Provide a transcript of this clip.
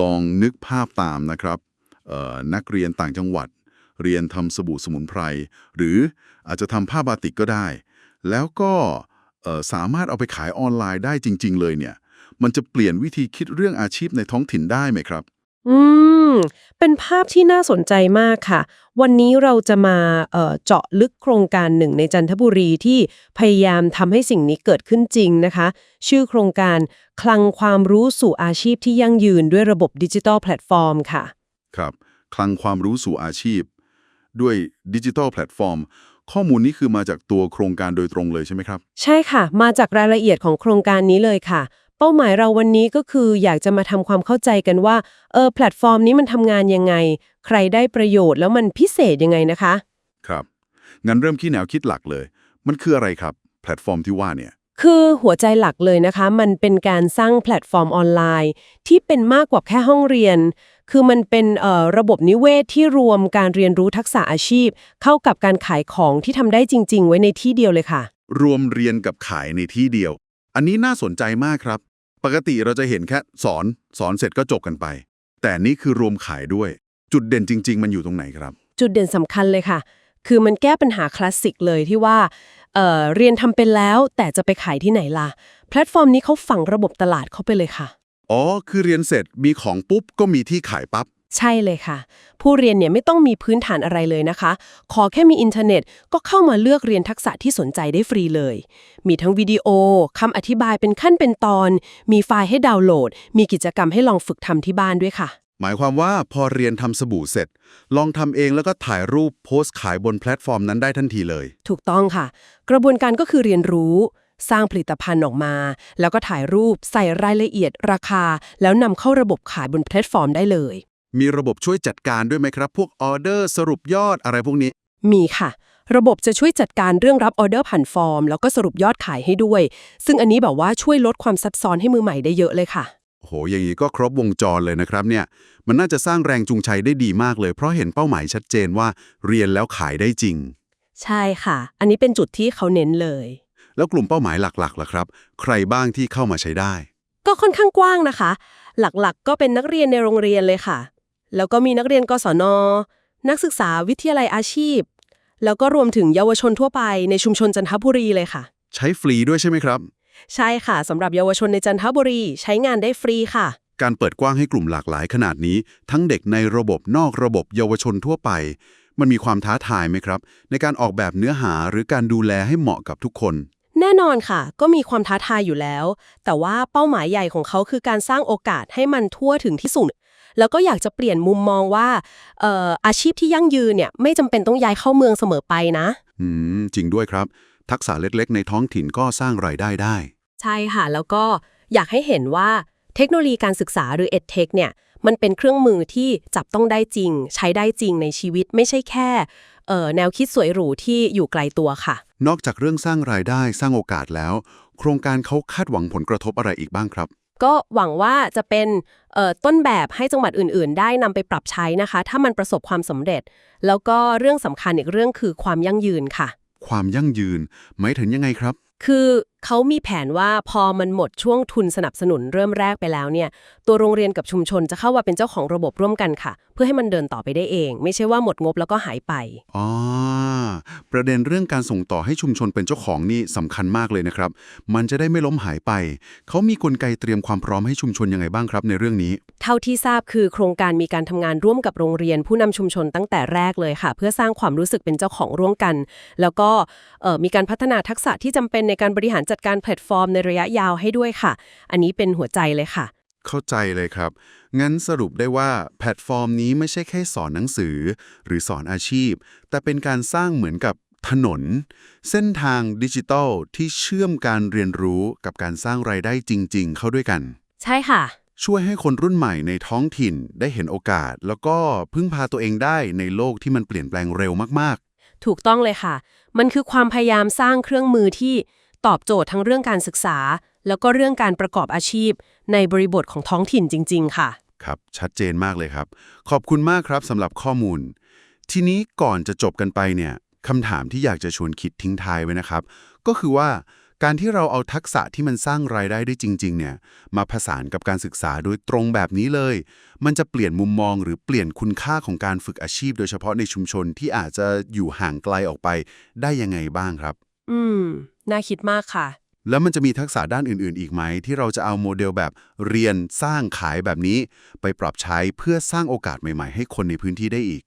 ลองนึกภาพตามนะครับนักเรียนต่างจังหวัด เรียนทำสบู่สมุนไพร หรืออาจจะทำผ้าบาติกก็ได้ แล้วก็สามารถเอาไปขายออนไลน์ได้จริง ๆ เลยเนี่ย มันจะเปลี่ยนวิธีคิดเรื่องอาชีพในท้องถิ่นได้ไหมครับ อืม เป็นภาพที่น่าสนใจมากค่ะ วันนี้เราจะมาเอ่อเจาะลึกโครงการหนึ่งในจันทบุรีที่พยายามทำให้สิ่งนี้เกิดขึ้นจริงนะคะ ชื่อโครงการคลังความรู้สู่อาชีพที่ยั่งยืนด้วยระบบดิจิทัลแพลตฟอร์มค่ะ ครับ คลังความรู้สู่อาชีพ ด้วยดิจิทัลแพลตฟอร์ม ข้อมูลนี้คือมาจากตัวโครงการโดยตรงเลยใช่ไหมครับ ใช่ค่ะ มาจากรายละเอียดของโครงการนี้เลยค่ะ เป้าหมายเราวันนี้ก็คืออยากจะมาทำความเข้าใจกันว่า เออแพลตฟอร์มนี้มันทำงานยังไง ใครได้ประโยชน์แล้วมันพิเศษยังไงนะคะ ครับ งั้นเริ่มที่แนวคิดหลักเลย มันคืออะไรครับ แพลตฟอร์มที่ว่าเนี่ย คือหัวใจหลักเลยนะคะ มันเป็นการสร้างแพลตฟอร์มออนไลน์ ที่เป็นมากกว่าแค่ห้องเรียน คือมันเป็นเอ่อระบบนิเวศที่รวมการเรียนรู้ทักษะอาชีพ เข้ากับการขายของที่ทำได้จริง ๆ ไว้ในที่เดียวเลยค่ะ รวมเรียนกับขายในที่เดียว อันนี้น่าสนใจมากครับ ปกติเราจะเห็นแค่สอนสอนเสร็จก็จบกันไป แต่นี่คือรวมขายด้วย จุดเด่นจริง ๆ มันอยู่ตรงไหนครับ จุดเด่นสำคัญเลยค่ะ คือมันแก้ปัญหาคลาสสิกเลยที่ว่าเอ่อเรียนทำเป็นแล้ว แต่จะไปขายที่ไหนล่ะ แพลตฟอร์มนี้เขาฝังระบบตลาดเข้าไปเลยค่ะ อ๋อ คือเรียนเสร็จมีของปุ๊บก็มีที่ขายปั๊บ ใช่เลยค่ะ ผู้เรียนเนี่ยไม่ต้องมีพื้นฐานอะไรเลยนะคะ ขอแค่มีอินเทอร์เน็ตก็เข้ามาเลือกเรียนทักษะที่สนใจได้ฟรีเลย มีทั้งวิดีโอคำอธิบายเป็นขั้นเป็นตอน มีไฟล์ให้ดาวน์โหลด มีกิจกรรมให้ลองฝึกทำที่บ้านด้วยค่ะ หมายความว่าพอเรียนทำสบู่เสร็จ ลองทำเองแล้วก็ถ่ายรูปโพสต์ขายบนแพลตฟอร์มนั้นได้ทันทีเลย ถูกต้องค่ะ กระบวนการก็คือเรียนรู้ สร้างผลิตภัณฑ์ออกมา แล้วก็ถ่ายรูปใส่รายละเอียดราคา แล้วนำเข้าระบบขายบนแพลตฟอร์มได้เลย มีระบบช่วยจัดการด้วยไหมครับ พวกออเดอร์สรุปยอดอะไรพวกนี้ มีค่ะ ระบบจะช่วยจัดการเรื่องรับออเดอร์ผ่านฟอร์ม แล้วก็สรุปยอดขายให้ด้วย ซึ่งอันนี้แบบว่าช่วยลดความซับซ้อนให้มือใหม่ได้เยอะเลยค่ะโอ้โหอย่างนี้ก็ครบวงจรเลยนะครับเนี่ย มันน่าจะสร้างแรงจูงใจได้ดีมากเลย เพราะเห็นเป้าหมายชัดเจนว่าเรียนแล้วขายได้จริง ใช่ค่ะ อันนี้เป็นจุดที่เขาเน้นเลย แล้วกลุ่มเป้าหมายหลักๆล่ะครับ ใครบ้างที่เข้ามาใช้ได้ ก็ค่อนข้างกว้างนะคะ หลักๆก็เป็นนักเรียนในโรงเรียนเลยค่ะ แล้วก็มีนักเรียนกศน นักศึกษาวิทยาลัยอาชีพ แล้วก็รวมถึงเยาวชนทั่วไปในชุมชนจันทบุรีเลยค่ะ ใช้ฟรีด้วยใช่ไหมครับ ใช่ค่ะสำหรับเยาวชนในจันทบุรี ใช้งานได้ฟรีค่ะ การเปิดกว้างให้กลุ่มหลากหลายขนาดนี้ ทั้งเด็กในระบบนอกระบบเยาวชนทั่วไป มันมีความท้าทายไหมครับ ในการออกแบบเนื้อหาหรือการดูแลให้เหมาะกับทุกคนแน่นอนค่ะ ก็มีความท้าทายอยู่แล้ว แต่ว่าเป้าหมายใหญ่ของเขาคือการสร้างโอกาสให้มันทั่วถึงที่สุด แล้วก็อยากจะเปลี่ยนมุมมองว่าเอ่ออาชีพที่ยั่งยืนเนี่ยไม่จำเป็นต้องย้ายเข้าเมืองเสมอไปนะอืมจริงด้วยครับ ทักษะเล็กๆ ในท้องถิ่นก็สร้างรายได้ได้ ใช่ค่ะ แล้วก็อยากให้เห็นว่าเทคโนโลยีการศึกษาหรือ EdTech เนี่ยมันเป็นเครื่องมือที่จับต้องได้จริง ใช้ได้จริงในชีวิตไม่ใช่แค่เอ่อแนวคิดสวยหรูที่อยู่ไกลตัวค่ะ นอกจากเรื่องสร้างรายได้สร้างโอกาสแล้ว โครงการเขาคาดหวังผลกระทบอะไรอีกบ้างครับ ก็หวังว่าจะเป็นเอ่อต้นแบบให้จังหวัดอื่นๆ ได้นำไปปรับใช้นะคะ ถ้ามันประสบความสำเร็จ แล้วก็เรื่องสำคัญอีกเรื่องคือความยั่งยืนค่ะ ความยั่งยืนหมายถึงยังไงครับ คือเขามีแผนว่าพอมันหมดช่วงทุนสนับสนุนเริ่มแรกไปแล้วเนี่ย ตัวโรงเรียนกับชุมชนจะเข้ามาเป็นเจ้าของระบบร่วมกันค่ะ เพื่อให้มันเดินต่อไปได้เอง ไม่ใช่ว่าหมดงบแล้วก็หายไปอ๋อ ประเด็นเรื่องการส่งต่อให้ชุมชนเป็นเจ้าของนี่สำคัญมากเลยนะครับ มันจะได้ไม่ล้มหายไป เขามีกลไกเตรียมความพร้อมให้ชุมชนยังไงบ้างครับในเรื่องนี้ เท่าที่ทราบคือโครงการมีการทำงานร่วมกับโรงเรียน ผู้นำชุมชนตั้งแต่แรกเลยค่ะ เพื่อสร้างความรู้สึกเป็นเจ้าของร่วมกัน แล้วก็มีการพัฒนาทักษะที่จำเป็นในการบริหารจัดการแพลตฟอร์มในระยะยาวให้ด้วยค่ะ อันนี้เป็นหัวใจเลยค่ะ เข้าใจเลยครับ งั้นสรุปได้ว่าแพลตฟอร์มนี้ไม่ใช่แค่สอนหนังสือ หรือสอนอาชีพ แต่เป็นการสร้างเหมือนกับถนน เส้นทางดิจิทัลที่เชื่อมการเรียนรู้กับการสร้างรายได้จริง ๆ เข้าด้วยกัน ใช่ค่ะ ช่วยให้คนรุ่นใหม่ในท้องถิ่นได้เห็นโอกาส แล้วก็พึ่งพาตัวเองได้ในโลกที่มันเปลี่ยนแปลงเร็วมากถูกต้องเลยค่ะ มันคือความพยายามสร้างเครื่องมือที่ตอบโจทย์ทั้งเรื่องการศึกษา แล้วก็เรื่องการประกอบอาชีพ ในบริบทของท้องถิ่นจริง ๆ ค่ะๆครับ ชัดเจนมากเลยครับ ขอบคุณมากครับสำหรับข้อมูล ทีนี้ก่อนจะจบกันไปเนี่ยคำถามที่อยากจะชวนคิดทิ้งท้ายไว้นะครับ ก็คือว่าการที่เราเอาทักษะที่มันสร้างรายได้ได้จริง ๆ เนี่ย มาผสานกับการศึกษาโดยตรงแบบนี้เลย มันจะเปลี่ยนมุมมองหรือเปลี่ยนคุณค่าของการฝึกอาชีพ โดยเฉพาะในชุมชนที่อาจจะอยู่ห่างไกลออกไปได้ยังไงบ้างครับ อืม น่าคิดมากค่ะ แล้วมันจะมีทักษะด้านอื่นๆ อีกไหม ที่เราจะเอาโมเดลแบบเรียนสร้างขายแบบนี้ ไปปรับใช้เพื่อสร้างโอกาสใหม่ๆ ให้คนในพื้นที่ได้อีก